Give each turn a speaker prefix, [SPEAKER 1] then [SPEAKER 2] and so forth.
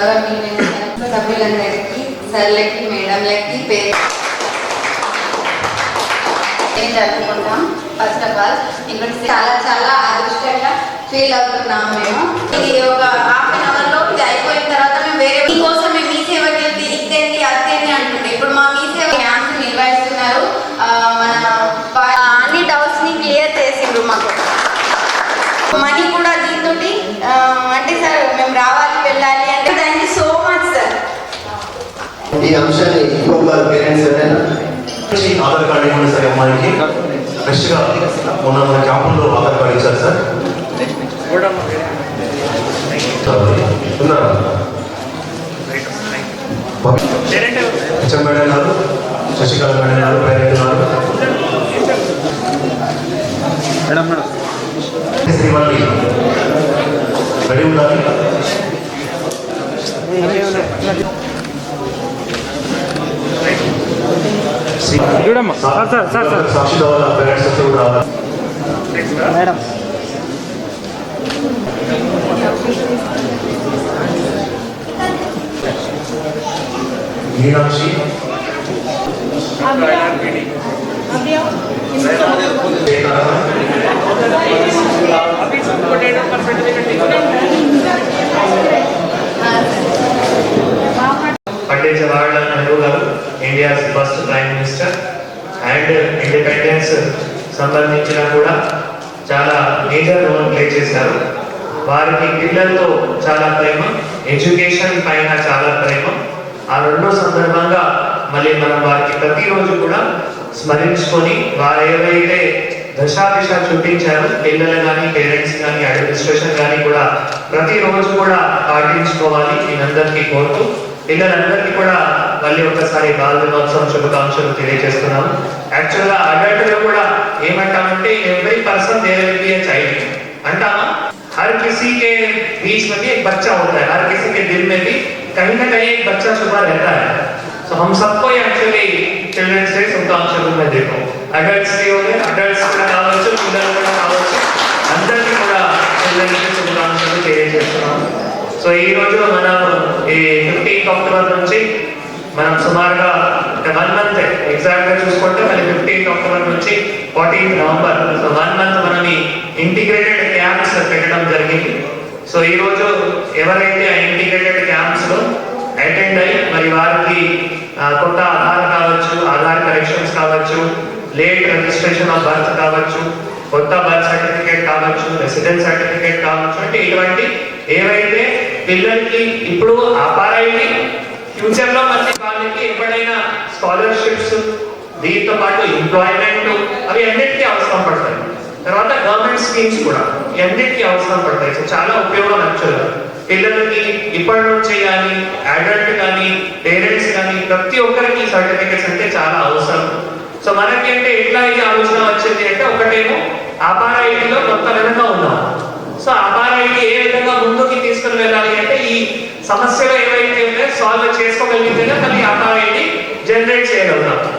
[SPEAKER 1] గౌరవనీయులైన సభ్యులందరికీ సర్లకి మేడంలకి పేరు. ఏం జరుపుకుంటాం? ఫస్ట్ ఆఫ్ ఆల్ ఇక్కడ చాలా చాలా అదృష్టంగా ఫీల్ అవుతున్నాం మేము. ఇది ఒక హాఫ్ అన్ అవర్లో ఇది అయిపోయిన తర్వాత మేము వేరే మీకోసం మేము మీ సేవకి వెళ్తే ఇద్దేంటి అదేంటి అంటుండే. ఇప్పుడు మా మీ సేవ క్యాంప్స్ నిర్వహిస్తున్నారు. మన అన్ని డౌట్స్ని క్లియర్ చేసిండ్రు మాకు. మనీ కూడా దీంతో
[SPEAKER 2] ఈ అంశాన్ని ఇంకొక పేరెంట్స్ ఎవరైనా
[SPEAKER 3] ఆధార్ కార్డు ఇవ్వండి సార్ అమ్మాయికి. ఫ్రెష్గా మొన్న మన క్యాంపుల్లో ఆధార్ కార్డు ఇచ్చారు సార్. ఉన్నారా హెచ్ఎం మేడం గారు శశికళ మేడం గారు పేరెంట్ గారు. శ్రీవల్లి రెడీ ఉండాలి
[SPEAKER 4] చూడమ్మా.
[SPEAKER 3] Sir sir sir sir.
[SPEAKER 4] Madam.
[SPEAKER 3] Meenakshi.
[SPEAKER 5] Pandit Jawaharlal Nehru garu India's first prime minister. And independence సంబంధించిన కూడా చాలా మేజర్ రోల్ ప్లే చేశారు. వారికి పిల్లలతో చాలా ప్రేమ ఎడ్యుకేషన్ పైన చాలా ప్రేమ. ఆ రెండో సందర్భంగా మళ్ళీ మనం వారికి ప్రతిరోజు కూడా స్మరించుకొని వారు ఏవైతే దశాదిశ చూపించారు పిల్లలు కానీ పేరెంట్స్ కానీ అడ్మినిస్ట్రేషన్ కానీ కూడా ప్రతిరోజు కూడా పాటించుకోవాలి. నేనందరికీ కోరుతూ పిల్లలందరికీ కూడా మళ్ళీ ఒకసారి బాల దినోత్సవం శుభాకాంక్షలు తెలియజేస్తున్నాను యాక్చువల్గా అడల్ట్ లో కూడా ఏమంటామంటే every person there will be child అంటామా हर किसी के बीच में भी एक बच्चा होता है हर किसी के दिल में भी कहीं ना कहीं एक बच्चा छुपा रहता है तो हम सबको एक्चुअली चिल्ड्रंस डे శుభాకాంక్షలు मैं देता हूँ అడల్ట్స్ డే ఉంది అడల్ట్స్ సో ఈ రోజు మనం ఈ ఫిఫ్టీన్త్ అక్టోబర్ నుంచి మనం సుమారుగా వన్ మంత్ ఎగ్జాక్ట్గా చూసుకుంటే మళ్ళీ ఫిఫ్టీన్త్ అక్టోబర్ నుంచి fourteenth November so one month మనం ఈ ఇంటిగ్రేటెడ్ క్యాంప్స్ పెట్టడం జరిగింది. సో ఈ రోజు ఎవరైతే ఆ ఇంటిగ్రేటెడ్ క్యాంప్స్లో అటెండ్ అయ్యి మరి వారికి కొత్త ఆధార్ కావచ్చు ఆధార్ కరెక్షన్స్ కావచ్చు లేట్ రిజిస్ట్రేషన్ ఆఫ్ బర్త్ కావచ్చు కొత్త బర్త్ సర్టిఫికేట్ కావచ్చు రెసిడెన్స్ సర్టిఫికేట్ కావచ్చు అంటే ఇటువంటి ఏవైతే పిల్లలకి ఇప్పుడు అపారైంది ఫ్యూచర్లో మళ్ళీ వాళ్ళకి ఎప్పుడైనా స్కాలర్షిప్స్ దీంతో పాటు ఎంప్లాయ్మెంట్ అవి అన్నిటికీ అవసరం పడతాయి. తర్వాత గవర్నమెంట్ స్కీమ్స్ కూడా ఈ అన్నిటికీ అవసరం పడతాయి. సో చాలా ఉపయోగం యాక్చువల్గా పిల్లలకి ఇప్పటి నుంచే కానీ అడల్ట్ కానీ పేరెంట్స్ కానీ ప్రతి ఒక్కరికి సర్టిఫికేట్స్ అంటే చాలా అవసరం. సో మనకి అంటే ఎట్లా ఇది ఆలోచన వచ్చింది అంటే ఒకటేమో అపార కొత్త విధంగా ఉన్నాం సో అపార ఏ విధంగా ముందుకి తీసుకు వెళ్ళాలి అంటే ఈ సమస్యలు ఏవైతే ఉన్నాయో సాల్వ్ చేసుకోగలిగితేనే మళ్ళీ అపార ఐటీ జనరేట్ చేయగలుగుతాం.